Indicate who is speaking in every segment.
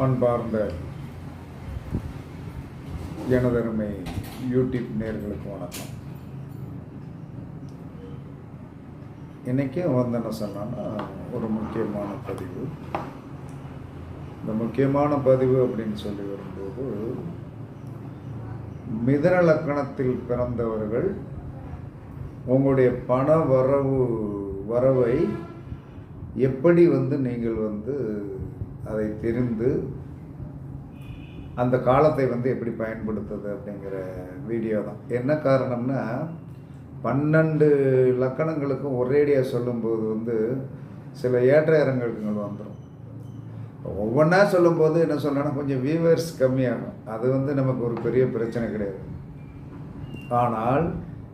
Speaker 1: அன்பார்ந்த எனதருமை யூடியூப் நேர்களுக்கு வணக்கம். இன்றைக்கும் வந்தேன்னு சொன்னான்னா சொன்னோன்னா ஒரு முக்கியமான பதிவு. இந்த முக்கியமான பதிவு அப்படின்னு சொல்லி வரும்போது மிதன லக்கணத்தில் பிறந்தவர்கள் உங்களுடைய பண வரவு வரவை எப்படி வந்து நீங்கள் வந்து அதை தெரிந்து அந்த காலத்தை வந்து எப்படி பயன்படுத்துது அப்படிங்கிற வீடியோ தான். என்ன காரணம்னா பன்னெண்டு லக்கணங்களுக்கும் ஒரேடியாக சொல்லும்போது வந்து சில ஏற்ற இறங்கல்கள் வந்துடும் ஒவ்வொன்றா சொல்லும்போது என்ன சொல்லணும்னா கொஞ்சம் வியூவர்ஸ் கம்மியாகும். அது வந்து நமக்கு ஒரு பெரிய பிரச்சனை கிடையாது. ஆனால்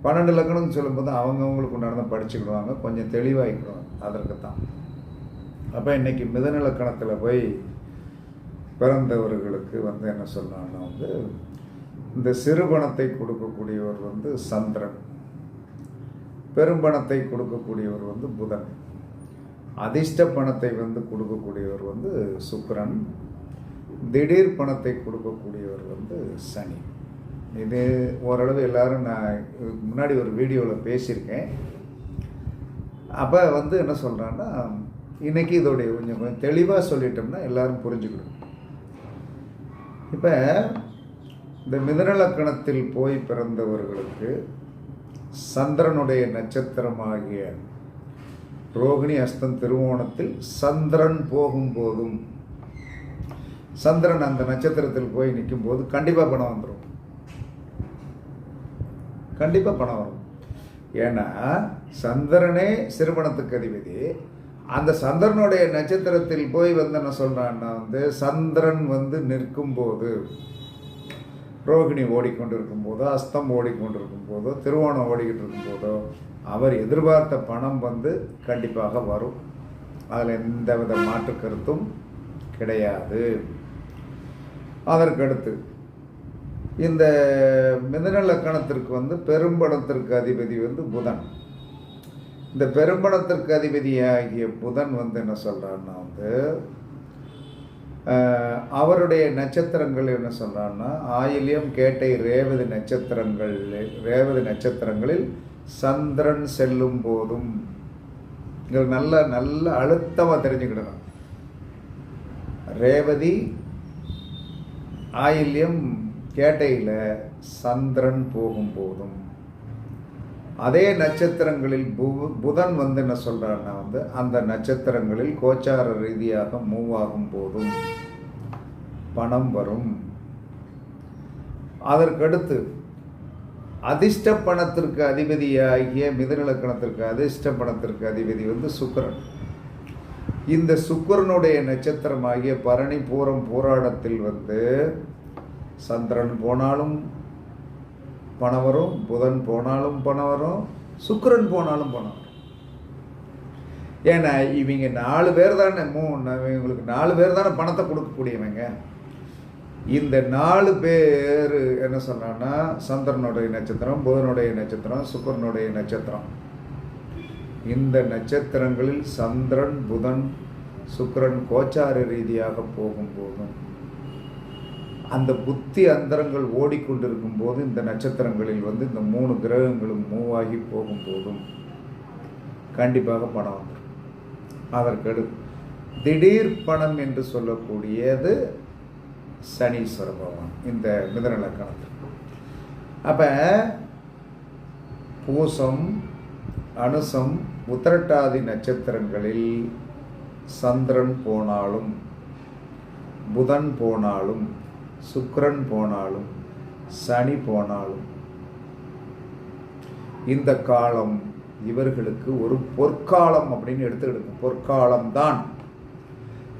Speaker 1: பன்னெண்டு லக்கணம் சொல்லும்போது அவங்கவுங்களுக்கு உண்டான படிச்சுக்கிடுவாங்க கொஞ்சம் தெளிவாகிக்கிடுவாங்க அதற்கு தான் அப்போ இன்றைக்கி மிதநிலக்கணத்தில் போய் பிறந்தவர்களுக்கு வந்து என்ன சொல்லலாம்னா வந்து இந்த சிறுபணத்தை கொடுக்கக்கூடியவர் வந்து சந்திரன் பெரும்பணத்தை கொடுக்கக்கூடியவர் வந்து புதன் அதிர்ஷ்ட பணத்தை வந்து கொடுக்கக்கூடியவர் வந்து சுக்கரன் திடீர் பணத்தை கொடுக்கக்கூடியவர் வந்து சனி. இது ஓரளவு எல்லாரும் நான் இதுக்கு முன்னாடி ஒரு வீடியோவில் பேசியிருக்கேன். அப்போ வந்து என்ன சொல்கிறேன்னா இன்றைக்கி இதோடைய கொஞ்சம் கொஞ்சம் தெளிவாக சொல்லிட்டோம்னா எல்லாரும் புரிஞ்சுக்கணும் இப்போ இந்த மிதனலக்கணத்தில் போய் பிறந்தவர்களுக்கு சந்திரனுடைய நட்சத்திரமாகிய ரோகிணி அஸ்தம் திருவோணத்தில் சந்திரன் போகும்போதும் சந்திரன் அந்த நட்சத்திரத்தில் போய் நிற்கும் போது கண்டிப்பாக பணம் வந்துடும் கண்டிப்பாக பணம் வரும். ஏன்னா சந்திரனே சிறுவனத்துக்கு அதிபதி. அந்த சந்திரனுடைய நட்சத்திரத்தில் போய் வந்து என்ன சொல்கிறான்னா வந்து சந்திரன் வந்து நிற்கும் போது ரோகிணி ஓடிக்கொண்டிருக்கும் போதோ அஸ்தம் ஓடிக்கொண்டிருக்கும் போதோ திருவோணம் ஓடிக்கிட்டு இருக்கும் போதோ அவர் எதிர்பார்த்த பணம் வந்து கண்டிப்பாக வரும். அதில் எந்த வித மாற்று கருத்தும் கிடையாது. அதற்கடுத்து இந்த மிதன லக்கணத்திற்கு வந்து பெரும்படத்திற்கு அதிபதி வந்து புதன். இந்த பெரும்பணத்திற்கு அதிபதியாகிய புதன் வந்து என்ன சொல்கிறான்னா வந்து அவருடைய நட்சத்திரங்கள் என்ன சொல்கிறான்னா ஆயிலியம் கேட்டை ரேவதி நட்சத்திரங்கள் ரேவதி நட்சத்திரங்களில் சந்திரன் செல்லும் போதும். நல்ல நல்ல அழுத்தமாக தெரிஞ்சுக்கிடணும். ரேவதி ஆயில்யம் கேட்டையில் சந்திரன் போகும்போதும் அதே நட்சத்திரங்களில் பு புதன் வந்து என்ன சொல்கிறான்னா வந்து அந்த நட்சத்திரங்களில் கோச்சார ரீதியாக மூவ் ஆகும் போதும். பணம் வரும். அதற்கடுத்து அதிர்ஷ்ட பணத்திற்கு அதிபதியாகிய மிதநிலக்கணத்திற்கு அதிர்ஷ்ட பணத்திற்கு அதிபதி வந்து சுக்கிரன். இந்த சுக்கரனுடைய நட்சத்திரமாகிய பரணி பூரம் போராடத்தில் வந்து சந்திரன் போனாலும் பணம் வரும் புதன் போனாலும் பணம் வரும் சுக்கிரன் போனாலும் பணம் வரும் ஏன்னா இவங்க நாலு பேர் தானே மூ இவங்களுக்கு நாலு பேர் தானே பணத்தை கொடுக்கக்கூடியவங்க. இந்த நாலு பேர் என்ன சொன்னான்னா சந்திரனுடைய நட்சத்திரம் புதனுடைய நட்சத்திரம் சுக்கரனுடைய நட்சத்திரம். இந்த நட்சத்திரங்களில் சந்திரன் புதன் சுக்கரன் கோச்சார ரீதியாக போகும்போதும் அந்த புத்தி அந்தரங்கள் ஓடிக்கொண்டிருக்கும் போது இந்த நட்சத்திரங்களில் வந்து இந்த மூணு கிரகங்களும் மூவ் ஆகி போகும்போதும் கண்டிப்பாக பணம் வந்துடும். அதற்கடு திடீர் பணம் என்று சொல்லக்கூடியது சனீஸ்வர பகவான் இந்த மிதன லக்கணத்தில். அப்போ பூசம் அனுசம் உத்திரட்டாதி நட்சத்திரங்களில் சந்திரன் போனாலும் புதன் போனாலும் சுக்கரன் போனாலும் சனி போனாலும் இந்த காலம் இவர்களுக்கு ஒரு பொற்காலம் அப்படின்னு எடுத்துக்கிடுங்க. பொற்காலம் தான்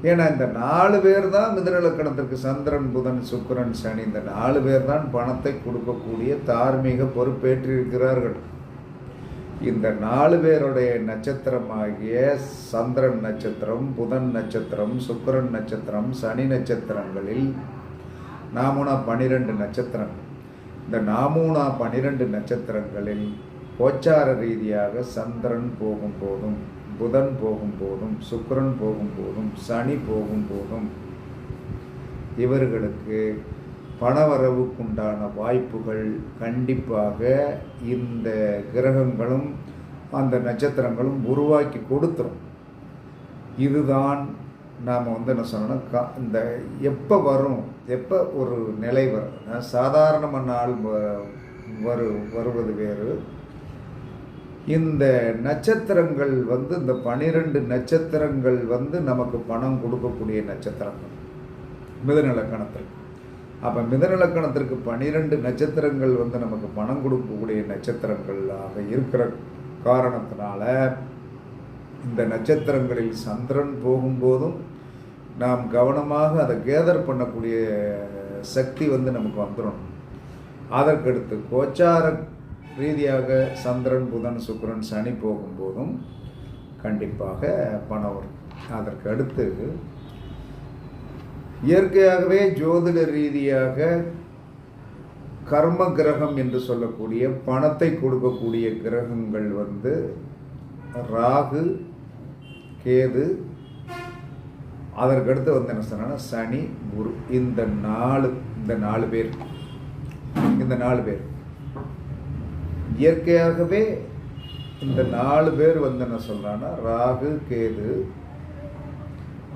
Speaker 1: ஏன்னா இந்த நாலு பேர் தான் மிதனலக்கணத்திற்கு சந்திரன் புதன் சுக்கரன் சனி. இந்த நாலு பேர் தான் பணத்தை கொடுக்கக்கூடிய தார்மீக பொறுப்பேற்றிருக்கிறார்கள். இந்த நாலு பேருடைய நட்சத்திரமாகிய சந்திரன் நட்சத்திரம் புதன் நட்சத்திரம் சுக்கரன் நட்சத்திரம் சனி நட்சத்திரங்களில் நாமுனா பனிரெண்டு நட்சத்திரங்கள். இந்த நாமூனா பனிரெண்டு நட்சத்திரங்களில் கோச்சார ரீதியாக சந்திரன் போகும்போதும் புதன் போகும்போதும் சுக்கரன் போகும்போதும் சனி போகும்போதும் இவர்களுக்கு பணவரவுக்குண்டான வாய்ப்புகள் கண்டிப்பாக இந்த கிரகங்களும் அந்த நட்சத்திரங்களும் உருவாக்கி கொடுத்துரும். இதுதான் நாம் வந்து என்ன சொன்னோன்னா கா இந்த எப்போ வரும் எப்போ ஒரு நிலை வரும் சாதாரணமாக நாள் வ- வரு வருவது வேறு. இந்த நட்சத்திரங்கள் வந்து இந்த பனிரெண்டு நட்சத்திரங்கள் வந்து நமக்கு பணம் கொடுக்கக்கூடிய நட்சத்திரங்கள். மிதநிலக்கணத்திற்கு அப்போ மிதநிலக்கணத்திற்கு பனிரெண்டு நட்சத்திரங்கள் வந்து நமக்கு பணம் கொடுக்கக்கூடிய நட்சத்திரங்களாக இருக்கிற காரணத்தினால இந்த நட்சத்திரங்களில் சந்திரன் போகும்போதும் நாம் கவனமாக அதை கேதர் பண்ணக்கூடிய சக்தி வந்து நமக்கு வந்துடும் அதற்கடுத்து கோச்சார ரீதியாக சந்திரன் புதன் சுக்கிரன் சனி போகும்போதும் கண்டிப்பாக பணம் வரும் அதற்கு அடுத்து இயற்கையாகவே ஜோதிட ரீதியாக கர்ம கிரகம் என்று சொல்லக்கூடிய பணத்தை கொடுக்கக்கூடிய கிரகங்கள் வந்து ராகு கேது அதற்கடுத்து வந்து என்ன சொன்னா சனி குரு இந்த நாலு இந்த நாலு பேர். இந்த நாலு பேர். இயற்கையாகவே இந்த நாலு பேர் வந்து என்ன சொல்கிறான்னா ராகு கேது.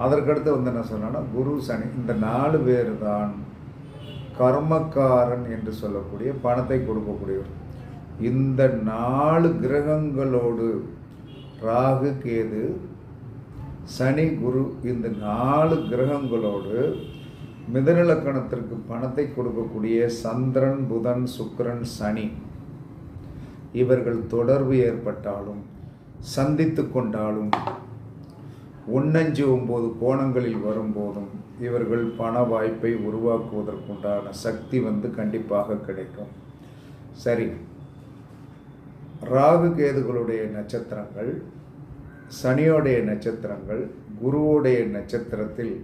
Speaker 1: அதற்கடுத்து வந்து என்ன சொன்னான்னா குரு சனி இந்த நாலு பேர் தான் கர்மக்காரன் என்று சொல்லக்கூடிய பணத்தை கொடுக்கக்கூடியவர். இந்த நாலு கிரகங்களோடு ராகு கேது சனி குரு இந்த நாலு கிரகங்களோடு மிதநிலக்கணத்திற்கு பணத்தை கொடுக்கக்கூடிய சந்திரன் புதன் சுக்கரன் சனி. இவர்கள் தொடர்பு ஏற்பட்டாலும் சந்தித்து கொண்டாலும் ஒன்னஞ்சு ஒம்பது கோணங்களில் வரும்போதும் இவர்கள் பண வாய்ப்பை உருவாக்குவதற்குண்டான சக்தி வந்து கண்டிப்பாக கிடைக்கும். சரி. ராகு கேதுகளுடைய நட்சத்திரங்கள் சனியோடைய நட்சத்திரங்கள் குருவோடைய நட்சத்திரத்தில்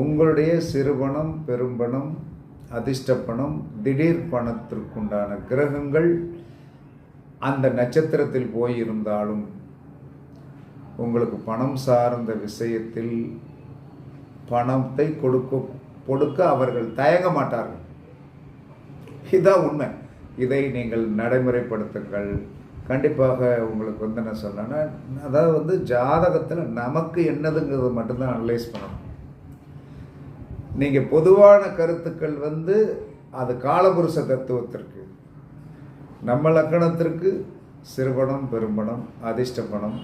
Speaker 1: உங்களுடைய சிறுபணம் பெரும்பணம் அதிர்ஷ்டப்பணம் திடீர் பணத்திற்குண்டான கிரகங்கள் அந்த நட்சத்திரத்தில் போயிருந்தாலும் உங்களுக்கு பணம் சார்ந்த விஷயத்தில் பணத்தை கொடுக்க கொடுக்க அவர்கள் தயங்க மாட்டார்கள். இதுதான் உண்மை. இதை நீங்கள் நடைமுறைப்படுத்துங்கள். கண்டிப்பாக உங்களுக்கு வந்து என்ன சொல்லணும்னா அதாவது வந்து ஜாதகத்தில் நமக்கு என்னதுங்கிறது மட்டும்தான் அனலைஸ் பண்ணணும். நீங்கள் பொதுவான கருத்துக்கள் வந்து அது காலபுருஷ தத்துவத்திற்கு நம்ம லக்கணத்திற்கு சிறுபணம் பெரும்பணம் அதிர்ஷ்ட பணம்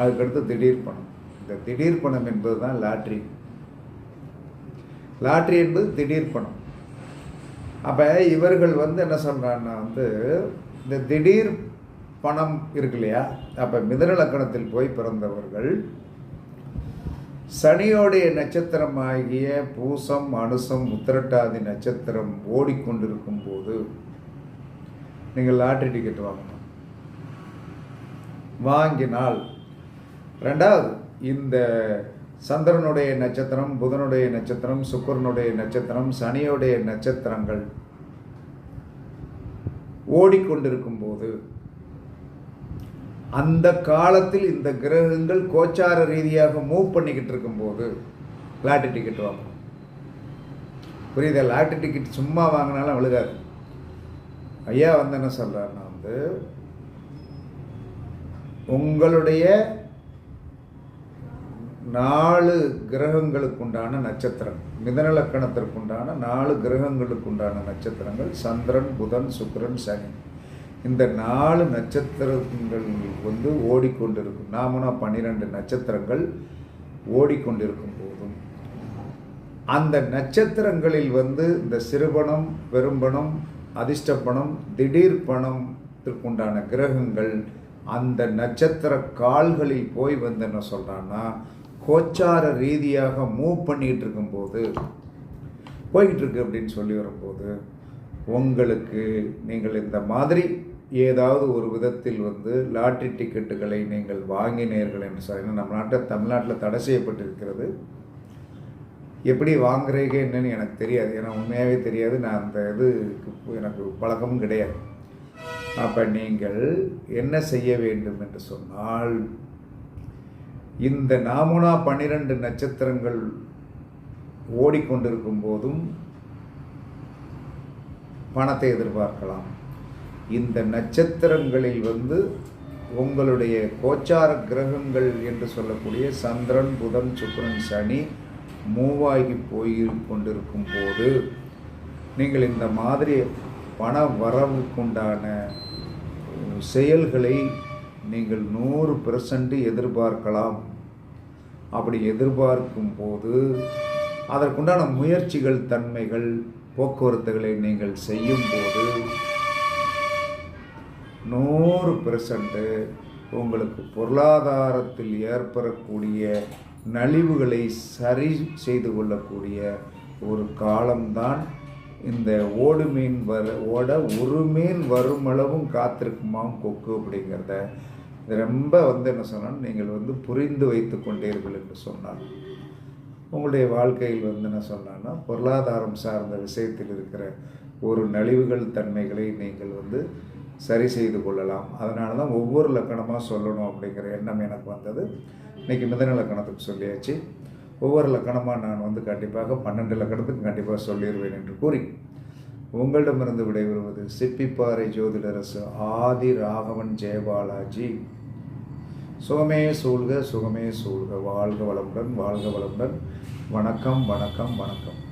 Speaker 1: அதுக்கடுத்து திடீர் பணம். இந்த திடீர் பணம் என்பது தான் லாட்ரி. லாட்ரி என்பது திடீர் பணம். அப்போ இவர்கள் வந்து என்ன சொல்கிறாங்கன்னா வந்து இந்த திடீர் பணம் இருக்கு இல்லையா அப்போ மிதன லக்கணத்தில் போய் பிறந்தவர்கள் சனியோடைய நட்சத்திரமாகிய பூசம் அனுசம் உத்திரட்டாதி நட்சத்திரம் ஓடிக்கொண்டிருக்கும் போது நீங்கள் லாட்ரி டிக்கெட் வாங்கணும். வாங்கினால் ரெண்டாவது இந்த சந்திரனுடைய நட்சத்திரம் புதனுடைய நட்சத்திரம் சுக்கரனுடைய நட்சத்திரம் சனியுடைய நட்சத்திரங்கள் ஓடிக்கொண்டிருக்கும் போது அந்த காலத்தில் இந்த கிரகங்கள் கோச்சார ரீதியாக மூவ் பண்ணிக்கிட்டு இருக்கும்போது லாட்டரி டிக்கெட் வாங்கணும். புரியுதா? லாட்டரி டிக்கெட் சும்மா வாங்கினாலும் விழுகாது ஐயா வந்து என்ன சொல்கிறாருன்னா வந்து உங்களுடைய நாலு கிரகங்களுக்குண்டான நட்சத்திரம் மிதனலக்கணத்திற்குண்டான நாலு கிரகங்களுக்குண்டான நட்சத்திரங்கள் சந்திரன் புதன் சுக்கரன் சனி. இந்த நாலு நட்சத்திரங்கள் வந்து ஓடிக்கொண்டிருக்கும். நாமனா பன்னிரெண்டு நட்சத்திரங்கள் ஓடிக்கொண்டிருக்கும் போதும். அந்த நட்சத்திரங்களில் வந்து இந்த சிறுபணம் பெரும்பணம் அதிர்ஷ்டப்பணம் திடீர் பணத்திற்குண்டான கிரகங்கள் அந்த நட்சத்திர கால்களில் போய் வந்து என்ன சொல்கிறான்னா கோச்சார ரீதியாக மூவ் பண்ணிகிட்டு இருக்கும்போது போய்கிட்டு இருக்கு அப்படின்னு சொல்லி வரும்போது உங்களுக்கு நீங்கள் இந்த மாதிரி ஏதாவது ஒரு விதத்தில் வந்து லாட்ரி டிக்கெட்டுகளை நீங்கள் வாங்கினீர்கள் என்று சொல்லி நம்ம நாட்டில் தமிழ்நாட்டில் தடை செய்யப்பட்டிருக்கிறது. எப்படி வாங்குறீங்க என்னன்னு எனக்கு தெரியாது. ஏன்னா உண்மையாகவே தெரியாது. நான் அந்த இது எனக்கு பழக்கமும் கிடையாது. அப்போ நீங்கள் என்ன செய்ய வேண்டும் என்று சொன்னால் இந்த நாமுனா பன்னிரண்டு நட்சத்திரங்கள் ஓடிக்கொண்டிருக்கும் போதும் பணத்தை எதிர்பார்க்கலாம். இந்த நட்சத்திரங்களில் வந்து உங்களுடைய கோச்சார கிரகங்கள் என்று சொல்லக்கூடிய சந்திரன் புதன் சுக்கிரன் சனி மூவாகி போய் கொண்டிருக்கும் போது நீங்கள் இந்த மாதிரி பண வரவுக்குண்டான செயல்களை நீங்கள் நூறு பெர்சன்ட் எதிர்பார்க்கலாம். அப்படி எதிர்பார்க்கும் போது அதற்குண்டான முயற்சிகள் தன்மைகள் போக்குவரத்துகளை நீங்கள் செய்யும் போது நூறு பெர்சன்ட்டு உங்களுக்கு பொருளாதாரத்தில் ஏற்படக்கூடிய நலிவுகளை சரி செய்து கொள்ளக்கூடிய ஒரு காலம்தான் இந்த ஓடு மீன் வர ஓட ஒரு மீன் வருமளவும் காத்திருக்குமாம் கொக்கு அப்படிங்கிறத ரொம்ப வந்து என்ன சொன்னால் நீங்கள் வந்து புரிந்து வைத்து கொண்டீர்கள் என்று சொன்னார் உங்களுடைய வாழ்க்கையில் வந்து என்ன சொன்னான்னா பொருளாதாரம் சார்ந்த விஷயத்தில் இருக்கிற ஒரு நலிவுகள் தன்மைகளை நீங்கள் வந்து சரி செய்து கொள்ளலாம். அதனால தான் ஒவ்வொரு லக்கணமாக சொல்லணும் அப்படிங்கிற எண்ணம் எனக்கு வந்தது. இன்றைக்கி மிதன லக்கணத்துக்கு சொல்லியாச்சு. ஒவ்வொரு லக்கணமாக நான் வந்து கண்டிப்பாக பன்னெண்டு லக்கணத்துக்கு கண்டிப்பாக சொல்லிடுவேன் என்று கூறி உங்களிடமிருந்து விடைபெறுவது சிப்பிப்பாறை ஜோதிடரசு ஆதி ராகவன் ஜெயபாலாஜி. சுகமே சூழ்க சுகமே சூழ்க. வாழ்க வளமுடன் வாழ்க வளமுடன். வணக்கம் வணக்கம் வணக்கம்.